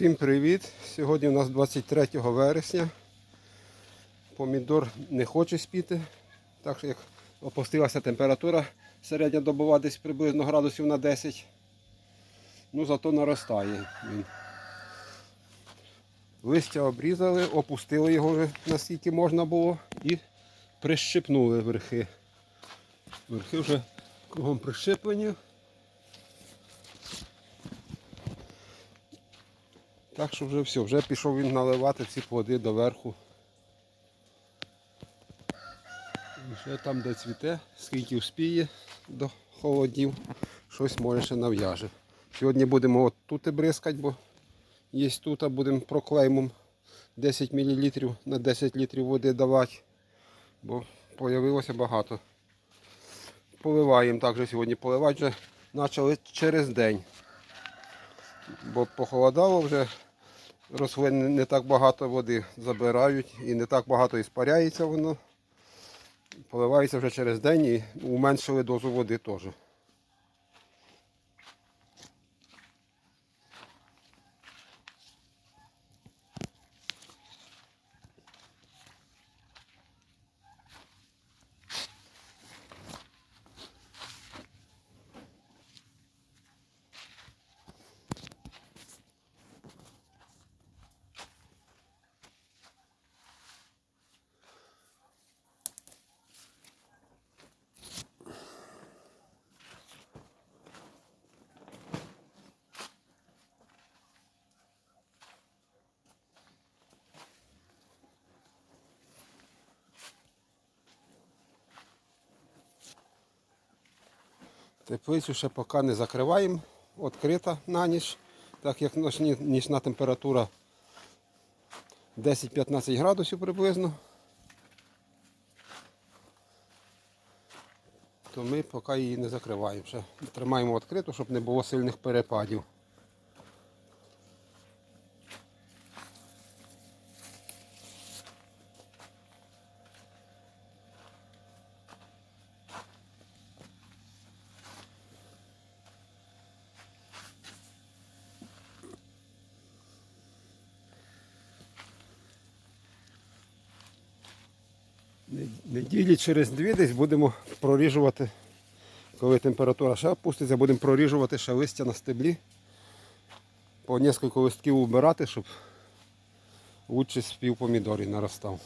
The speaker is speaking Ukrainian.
Всім привіт! Сьогодні у нас 23 вересня. Помідор не хоче спіти, так що як опустилася температура середня добова десь приблизно градусів на 10. Ну зато наростає він. Листя обрізали, опустили його вже наскільки можна було і прищипнули верхи. Верхи вже кругом прищеплені. Так що вже все, вже пішов він наливати ці плоди доверху. І ще там, де цвіте, скільки вспіє до холодів, щось може ще нав'яже. Сьогодні будемо от тут і бризкати, бо є тут, а будемо проклеймом 10 мл на 10 літрів води давати, бо з'явилося багато. Поливаємо також сьогодні поливати вже почали через день. Бо похолодало вже, рослини не так багато води забирають і не так багато іспаряється воно. Поливається вже через день і уменшили дозу води теж. Теплицю ще поки не закриваємо, відкрита на ніч, так як нічна температура 10-15 градусів приблизно. То ми поки її не закриваємо. Ще тримаємо відкриту, щоб не було сильних перепадів. Неділі через дві десь будемо проріжувати, коли температура ще опуститься, будемо проріжувати ще листя на стеблі. По кілька листків убирати, щоб лучше спів помідорів наростав.